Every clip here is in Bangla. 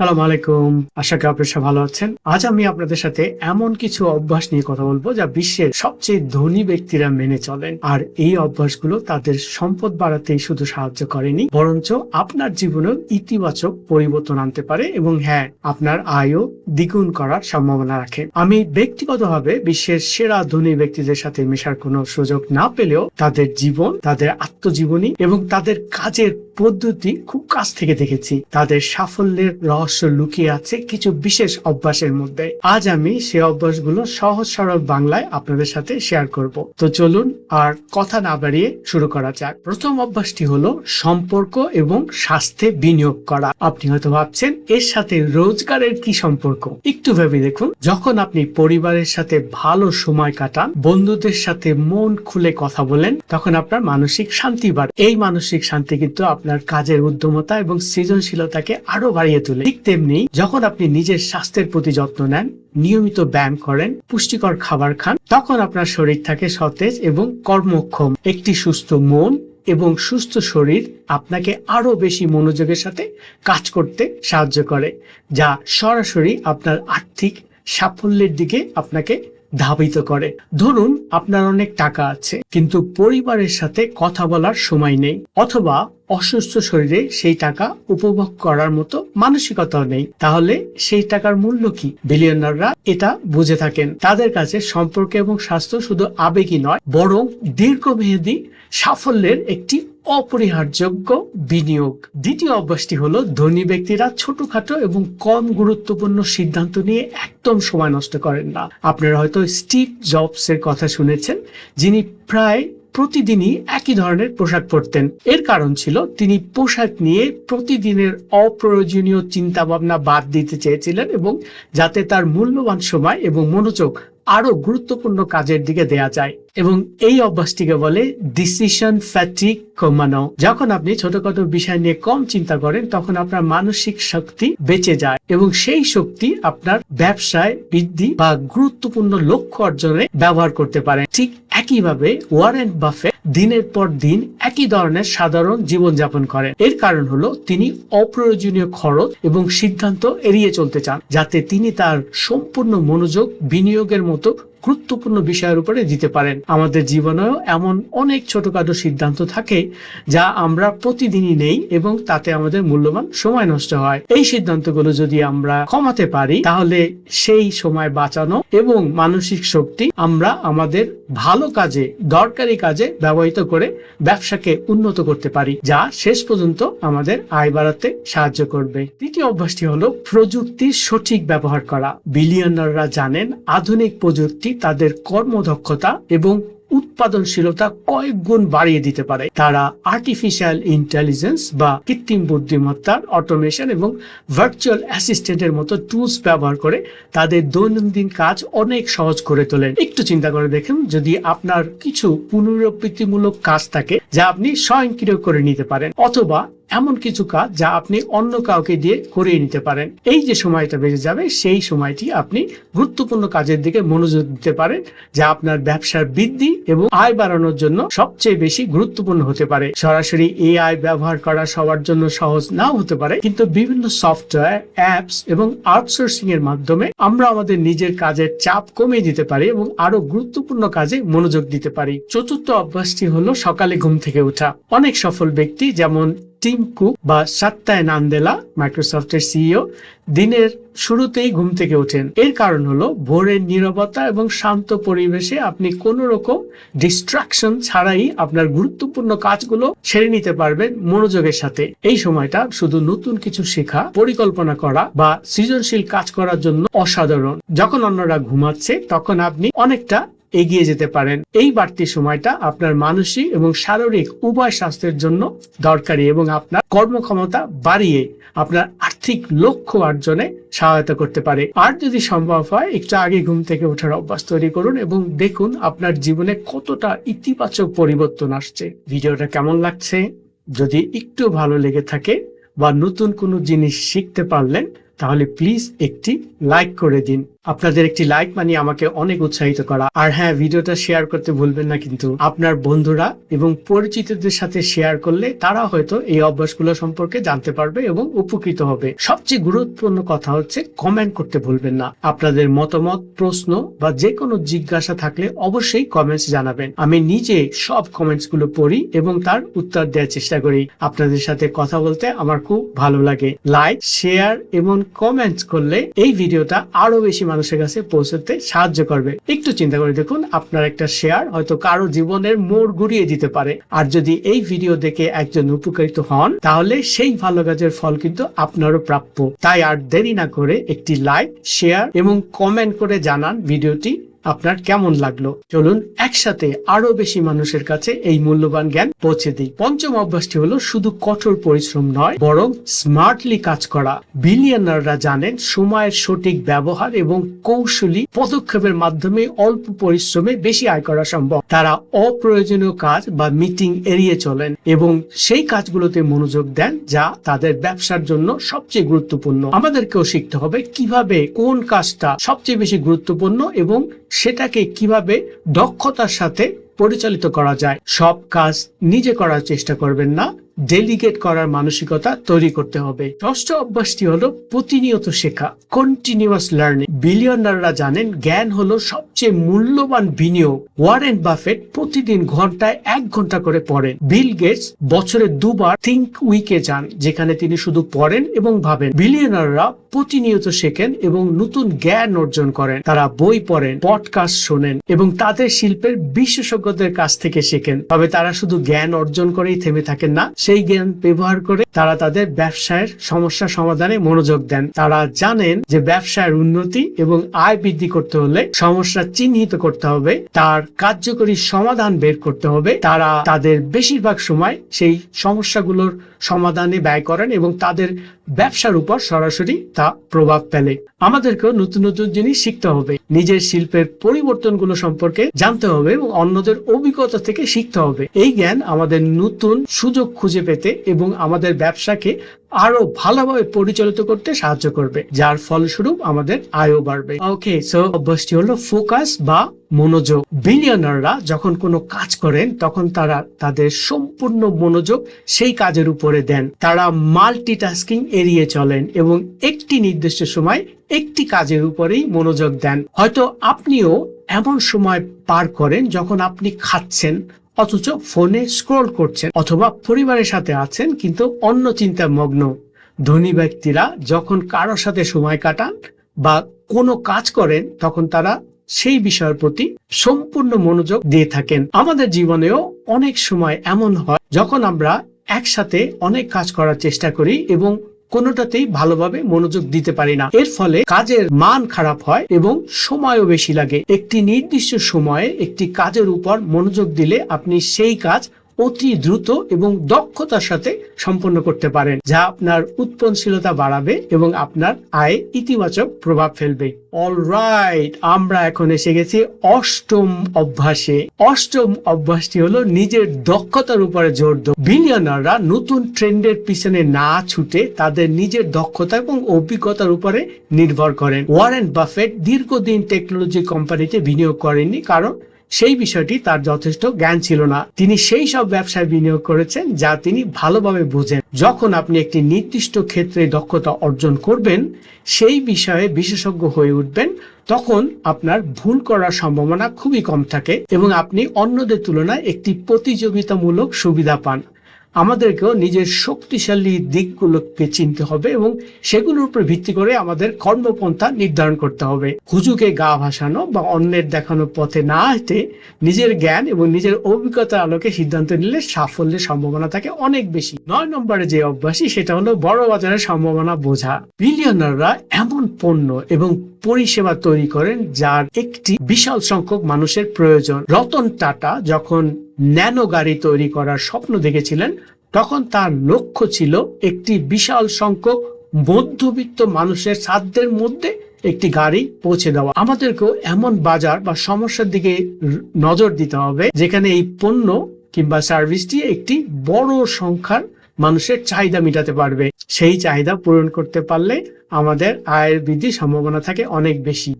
সালাম আলাইকুম। আশা করি আপনারা সব ভালো আছেন। আজ আমি আপনাদের সাথে এমন কিছু অভ্যাস নিয়ে কথা বলব যা বিশ্বের সবচেয়ে ধনী ব্যক্তিরা মেনে চলেন। আর এই অভ্যাসগুলো তাদের সম্পদ বাড়াতেই শুধু সাহায্য করেনি, বরঞ্চ আপনার জীবনেও ইতিবাচক পরিবর্তন আনতে পারে এবং হ্যাঁ আপনার আয়ও দ্বিগুণ করার সম্ভাবনা রাখে। আমি ব্যক্তিগতভাবে বিশ্বের সেরা ধনী ব্যক্তিদের সাথে মেশার কোনো সুযোগ না পেলেও তাদের জীবন, তাদের আত্মজীবনী এবং তাদের কাজের পদ্ধতি খুব কাছ থেকে দেখেছি। তাদের সাফল্যের রহস্য লুকিয়ে আছে কিছু বিশেষ অভ্যাসের মধ্যে। আজ আমি সে অভ্যাসগুলো সহজ সরল বাংলায় আপনাদের সাথে শেয়ার করব। তো চলুন আর কথা না বাড়িয়ে শুরু করা যাক। প্রথম অভ্যাসটি হলো সম্পর্ক এবং স্বাস্থ্যে বিনিয়োগ করা। আপনি হয়তো ভাবছেন, এর সাথে রোজগারের কি সম্পর্ক? একটু ভেবে দেখুন। যখন আপনি পরিবারের সাথে ভালো সময় কাটান, বন্ধুদের সাথে মন খুলে কথা বলেন, তখন আপনার মানসিক শান্তি বাড়ে। এই মানসিক শান্তি কিন্তু আপনার কাজের উদ্যমতা এবং সৃজনশীলতাকে আরও বাড়িয়ে তোলে। ঠিক তেমনি যখন আপনি নিজের স্বাস্থ্যের প্রতি যত্ন নেন, নিয়মিত ব্যায়াম করেন, পুষ্টিকর খাবার খান, তখন আপনার শরীর থাকে সতেজ এবং কর্মক্ষম। একটি সুস্থ মন এবং সুস্থ শরীর আপনাকে আরও বেশি মনোযোগের সাথে কাজ করতে সাহায্য করে, যা সরাসরি আপনার আর্থিক সাফল্যের দিকে আপনাকে ধাবিত করে। ধরুন, আপনার অনেক টাকা আছে, কিন্তু পরিবারের সাথে কথা বলার সময় নেই, অথবা অসুস্থ শরীরে সেই টাকা উপভোগ করার মতো মানসিকতাও নেই। তাহলে সেই টাকার মূল্য কি? বিলিয়নাররা এটা বুঝে থাকেন। তাদের কাছে সম্পর্ক এবং স্বাস্থ্য শুধু আবেগই নয়, বরং দীর্ঘমেয়াদী সাফল্যের একটি অপরিহারযোগ্য বিনিয়োগ। দ্বিতীয় অভ্যাসটি হলো, ধনী ব্যক্তিরা ছোটখাটো এবং কম গুরুত্বপূর্ণ সিদ্ধান্ত নিয়ে একদম সময় নষ্ট করেন না। আপনারা হয়তো স্টিভ জবস এর কথা শুনেছেন, যিনি প্রায় প্রতিদিনই একই ধরনের পোশাক পরতেন। এর কারণ ছিল তিনি পোশাক নিয়ে প্রতিদিনের অপ্রয়োজনীয় চিন্তা ভাবনা বাদ দিতে চেয়েছিলেন এবং যাতে তার মূল্যবান সময় এবং মনোযোগ আরও গুরুত্বপূর্ণ কাজের দিকে দেয়া যায়। এবং এই অভ্যাসটিকে বলে ডিসিশন ফ্যাটিক কমানো। যখন আপনি ছোটখাটো বিষয় নিয়ে কম চিন্তা করেন, তখন আপনার মানসিক শক্তি বেঁচে যায় এবং সেই শক্তি আপনার ব্যবসায় বৃদ্ধি বা গুরুত্বপূর্ণ লক্ষ্য অর্জনে ব্যবহার করতে পারেন। ঠিক একইভাবে ওয়ারেন বাফে দিনের পর দিন একই ধরনের সাধারণ জীবনযাপন করেন এর কারণ হলো তিনি অপ্রয়োজনীয় খরচ এবং সিদ্ধান্ত এড়িয়ে চলতে চান, যাতে তিনি তার সম্পূর্ণ মনোযোগ বিনিয়োগের মতো গুরুত্বপূর্ণ বিষয়ের উপরে দিতে পারেন। আমাদের জীবনেও এমন অনেক ছোটখাটো সিদ্ধান্ত থাকে যা আমরা প্রতিদিনই নেই এবং তাতে আমাদের মূল্যবান সময় নষ্ট হয়। এই সিদ্ধান্তগুলো যদি আমরা কমাতে পারি, তাহলে সেই সময় বাঁচানো এবং মানসিক শক্তি আমরা আমাদের ভালো কাজে, দরকারি কাজে ব্যবহৃত করে ব্যবসাকে উন্নত করতে পারি, যা শেষ পর্যন্ত আমাদের আয় বাড়াতে সাহায্য করবে। দ্বিতীয় অভ্যাসটি হলো প্রযুক্তির সঠিক ব্যবহার করা। বিলিয়নাররা জানেন, আধুনিক প্রযুক্তি তাদের কর্মদক্ষতা এবং উৎপাদনশীলতা কয়েক গুণ বাড়িয়ে দিতে পারে। তারা আর্টিফিশিয়াল ইন্টেলিজেন্স বা কৃত্রিম বুদ্ধিমত্তার অটোমেশন এবং ভার্চুয়াল অ্যাসিস্ট্যান্টের মতো টুলস ব্যবহার করে তাদের দৈনন্দিন কাজ অনেক সহজ করে তোলেন। একটু চিন্তা করে দেখেন, যদি আপনার কিছু পুনরাবৃত্তিমূলক কাজ থাকে, যা আপনি স্বয়ংক্রিয় করে নিতে পারেন, অথবা এমন কিছু কাজ যা আপনি অন্য কাউকে দিয়ে করিয়ে নিতে পারেন। এই যে সময়টা বেড়ে যাবে, সেই সময়টি আপনি গুরুত্বপূর্ণ কাজের দিকে মনোযোগ দিতে পারেন, যা আপনার ব্যবসার বৃদ্ধি এবং আয় বাড়ানোর জন্য সবচেয়ে বেশি গুরুত্বপূর্ণ হতে পারে। সরাসরি এআই ব্যবহার করা সবার জন্য সহজ নাও হতে পারে, কিন্তু বিভিন্ন সফটওয়্যার, অ্যাপস এবং আউটসোর্সিং এর মাধ্যমে আমরা আমাদের নিজের কাজের চাপ কমিয়ে দিতে পারি এবং আরও গুরুত্বপূর্ণ কাজে মনোযোগ দিতে পারি। চতুর্থ অভ্যাসটি হলো সকালে ঘুম থেকে ওঠা। অনেক সফল ব্যক্তি, যেমন টিম কুক বা সাত্তায় নান্দেলা মাইক্রোসফটের সিইও দিনের শুরুতেই ঘুম থেকে ওঠেন। এর কারণ হলো ভোরের নীরবতা এবং শান্ত পরিবেশে আপনি কোনো রকম ডিস্ট্রাকশন ছাড়াই আপনার গুরুত্বপূর্ণ কাজগুলো সেরে নিতে পারবেন মনোযোগের সাথে। এই সময়টা শুধু নতুন কিছু শেখা, পরিকল্পনা করা বা সৃজনশীল কাজ করার জন্য অসাধারণ। যখন অন্যরা ঘুমাচ্ছে, তখন আপনি অনেকটা এগিয়ে যেতে পারেন। এই বাড়তি সময়টা আপনার মানসিক এবং শারীরিক উভয় স্বাস্থ্যের জন্য দরকারি এবং আপনার কর্মক্ষমতা বাড়িয়ে আপনার আর্থিক লক্ষ্য অর্জনে সহায়তা করতে পারে। আর যদি সম্ভব হয়, একটু আগে ঘুম থেকে ওঠার অভ্যাস তৈরি করুন এবং দেখুন আপনার জীবনে কতটা ইতিবাচক পরিবর্তন আসছে। ভিডিওটা কেমন লাগছে? যদি একটু ভালো লেগে থাকে বা নতুন কোনো জিনিস শিখতে পারলেন, তাহলে প্লিজ একটি লাইক করে দিন। আপনাদের একটি লাইক মানে আমাকে অনেক উৎসাহিত করা। আর হ্যাঁ ভিডিওটা শেয়ার করতে ভুলবেন না কিন্তু। আপনার বন্ধুরা এবং পরিচিতদের সাথে শেয়ার করলে তারা হয়তো এই অভ্যাসগুলো সম্পর্কে জানতে পারবে এবং উপকৃত হবে। সবচেয়ে গুরুত্বপূর্ণ কথা হচ্ছে কমেন্ট করতে ভুলবেন না। আপনাদের মতামত, প্রশ্ন বা যে কোনো জিজ্ঞাসা থাকলে অবশ্যই কমেন্টস জানাবেন। আমি নিজে সব কমেন্টসগুলো পড়ি এবং তার উত্তর দেওয়ার চেষ্টা করি। আপনাদের সাথে কথা বলতে আমার খুব ভালো লাগে। লাইক শেয়ার এবং কমেন্টস করলে এই ভিডিওটা আরও বেশি মানুষের কাছে পৌঁছতে সাহায্য করবে। একটু চিন্তা করে দেখুন, আপনার একটা শেয়ার হয়তো কারও জীবনের মোড় ঘুরিয়ে দিতে পারে। আর যদি এই ভিডিও দেখে একজন উপকারিত হন, তাহলে সেই ভালো কাজের ফল কিন্তু আপনারও প্রাপ্য। তাই আর দেরি না করে একটি লাইক শেয়ার এবং কমেন্ট করে জানান ভিডিওটি আপনার কেমন লাগল? চলুন একসাথে আরও বেশি মানুষের কাছে এই মূল্যবান জ্ঞান পৌঁছে দিই। পঞ্চম অভ্যাসটি হলো শুধু কঠোর পরিশ্রম নয়, বরং স্মার্টলি কাজ করা। বিলিয়নাররা জানেন, সময়ের সঠিক ব্যবহার এবং কৌশলী পদক্ষেপের মাধ্যমে অল্প পরিশ্রমে বেশি আয় করা সম্ভব। তারা অপ্রয়োজনীয় কাজ বা মিটিং এড়িয়ে চলেন এবং সেই কাজগুলোতে মনোযোগ দেন যা তাদের ব্যবসার জন্য সবচেয়ে গুরুত্বপূর্ণ। আমাদেরকেও শিখতে হবে কীভাবে কোন কাজটা সবচেয়ে বেশি গুরুত্বপূর্ণ এবং সেটাকে কীভাবে দক্ষতার সাথে পরিচালিত করা যায়? সব কাজ নিজে করার চেষ্টা করবেন না। ডেলিগেট করার মানসিকতা তৈরি করতে হবে। ষষ্ঠ অভ্যাসটি হলো প্রতিনিয়ত শেখা কন্টিনিউয়াস লার্নিং বিলিয়নাররা জানেন জ্ঞান হলো সবচেয়ে মূল্যবান বিনিয়োগ। ওয়ারেন বাফেট প্রতিদিন ঘন্টায় এক ঘণ্টা করে পড়েন। বিল গেটস বছরে দুবার থিঙ্ক উইকে যান, যেখানে তিনি শুধু পড়েন এবং ভাবেন। বিলিয়নাররা প্রতিনিয়ত শেখেন এবং নতুন জ্ঞান অর্জন করেন। তারা বই পড়েন পডকাস্ট শোনেন এবং তাদের শিল্পের বিশেষজ্ঞদের কাছ থেকে শেখেন। তবে তারা শুধু জ্ঞান অর্জন করেই থেমে থাকেন না সেই জ্ঞান ব্যবহার করে তারা তাদের ব্যবসায়ের সমস্যা সমাধানে মনোযোগ দেন। তারা জানেন যে ব্যবসায়ের উন্নতি এবং আয় বৃদ্ধি করতে হলে সমস্যা চিহ্নিত করতে হবে, তার কার্যকরী সমাধান বের করতে হবে, তারা তাদের বেশিরভাগ সময় সেই সমস্যাগুলোর সমাধানে ব্যয় করেন এবং তাদের ব্যবসার উপর সরাসরি তা প্রভাব ফেলে। আমাদেরকেও নতুন নতুন জিনিস শিখতে হবে। নিজের শিল্পের পরিবর্তনগুলো সম্পর্কে জানতে হবে এবং অন্যদের অভিজ্ঞতা থেকে শিখতে হবে। এই জ্ঞান আমাদের নতুন সুযোগ খুঁজে পেতে এবং আমাদের ব্যবসাকে আরও ভালোভাবে পরিচালিত করতে সাহায্য করবে, যার ফলস্বরূপ আমাদের আয়ও বাড়বে। ওকে সো অভ্যাসটি হলো ফোকাস বা মনোযোগ। বিলিয়নাররা যখন কোনো কাজ করেন, তখন তারা তাদের সম্পূর্ণ মনোযোগ সেই কাজের উপরে দেন। তারা মাল্টিটাস্কিং এড়িয়ে চলেন এবং একটি নির্দিষ্ট সময় একটি কাজের উপরেই মনোযোগ দেন। হয়তো আপনিও এমন সময় পার করেন যখন আপনি খাচ্ছেন, অথচ ফোনে স্ক্রল করছেন, অথবা পরিবারের সাথে আছেন, কিন্তু অন্য চিন্তায় মগ্ন ধনী ব্যক্তিরা যখন কারোর সাথে সময় কাটান বা কোনো কাজ করেন, তখন তারা সেই বিষয়ের প্রতি সম্পূর্ণ মনোযোগ দিয়ে থাকেন। আমাদের জীবনেও অনেক সময় এমন হয়, যখন আমরা একসাথে অনেক কাজ করার চেষ্টা করি এবং কোনোটাতেই ভালোভাবে মনোযোগ দিতে পারি না। এর ফলে কাজের মান খারাপ হয় এবং সময়ও বেশি লাগে। একটি নির্দিষ্ট সময়ে একটি কাজের উপর মনোযোগ দিলে আপনি সেই কাজ অতি দ্রুত এবং দক্ষতার সাথে সম্পন্ন করতে পারেন, যা আপনার উৎপন্নশীলতা বাড়াবে এবং আপনার আয়ে ইতিবাচক প্রভাব ফেলবে। অলরাইট আমরা এখন এসে গেছি অষ্টম অভ্যাসে। অষ্টম অভ্যাসটি হলো নিজের দক্ষতার উপরে জোর দেওয়া। বিলিয়নাররা নতুন ট্রেন্ডের পিছনে না ছুটে তাদের নিজের দক্ষতা এবং অভিজ্ঞতার উপরে নির্ভর করেন। ওয়ারেন বাফেট দীর্ঘদিন টেকনোলজি কোম্পানিতে বিনিয়োগ করেননি কারণ সেই বিষয়টি তার যথেষ্ট জ্ঞান ছিল না। তিনি সেই সব ব্যবসায় বিনিয়োগ করেছেন যা তিনি ভালোভাবে বুঝেন। যখন আপনি একটি নির্দিষ্ট ক্ষেত্রে দক্ষতা অর্জন করবেন, সেই বিষয়ে বিশেষজ্ঞ হয়ে উঠবেন, তখন আপনার ভুল করার সম্ভাবনা খুবই কম থাকে এবং আপনি অন্যদের তুলনায় একটি প্রতিযোগিতামূলক সুবিধা পান। আমাদেরকেও নিজের শক্তিশালী দিকগুলোকে চিনতে হবে এবং সেগুলোর উপর ভিত্তি করে আমাদের কর্মপন্থা নির্ধারণ করতে হবে। হুজুকে গা ভাসানো বা অন্যের দেখানো পথে না হেঁটে নিজের জ্ঞান এবং নিজের অভিজ্ঞতার আলোকে সিদ্ধান্ত নিলে সাফল্যের সম্ভাবনা থাকে অনেক বেশি। নয় নম্বরে যে অভ্যাসী, সেটা হলো বড় বাজারের সম্ভাবনা বোঝা। বিলিয়নাররা এমন পণ্য এবং পরিষেবা তৈরি করেন যার একটি বিশাল সংখ্যক মানুষের প্রয়োজন। রতন টাটা যখন ন্যানো গাড়ি তৈরি করার স্বপ্ন দেখেছিলেন। তখন তার লক্ষ্য ছিল একটি বিশাল সংখ্যক মধ্যবিত্ত মানুষের সাধ্যের মধ্যে একটি গাড়ি পৌঁছে দেওয়া। আমাদেরকেও এমন বাজার বা সমস্যার দিকে নজর দিতে হবে, যেখানে এই পণ্য কিংবা সার্ভিসটি একটি বড় সংখ্যার মানুষের চাহিদা মেটাতে পারবে। সেই চাহিদা পূরণ করতে পারলে আমাদের আয়ের বৃদ্ধির সম্ভাবনা থাকে অনেক বেশি।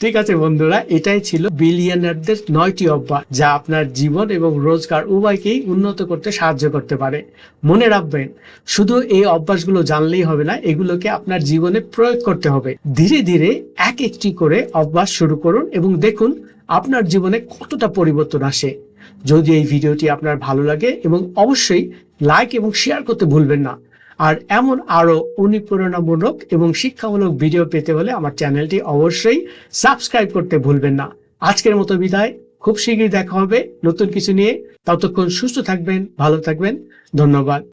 ঠিক আছে বন্ধুরা, এটাই ছিল বিলিয়নারদের নয়টি অভ্যাস, যা আপনার জীবন এবং রোজগার উভয়কেই উন্নত করতে সাহায্য করতে পারে। মনে রাখবেন, শুধু এই অভ্যাসগুলো জানলেই হবে না, এগুলোকে আপনার জীবনে প্রয়োগ করতে হবে। ধীরে ধীরে এক একটি করে অভ্যাস শুরু করুন এবং দেখুন আপনার জীবনে কতটা পরিবর্তন আসে। যদি এই ভিডিওটি আপনার ভালো লাগে এবং অবশ্যই লাইক এবং শেয়ার করতে ভুলবেন না। আর এমন আরও অনুপ্রেরণামূলক এবং শিক্ষামূলক ভিডিও পেতে হলে আমার চ্যানেলটি অবশ্যই সাবস্ক্রাইব করতে ভুলবেন না। আজকের মতো বিদায়। খুব শীঘ্রই দেখা হবে নতুন কিছু নিয়ে। ততক্ষণ সুস্থ থাকবেন, ভালো থাকবেন। ধন্যবাদ।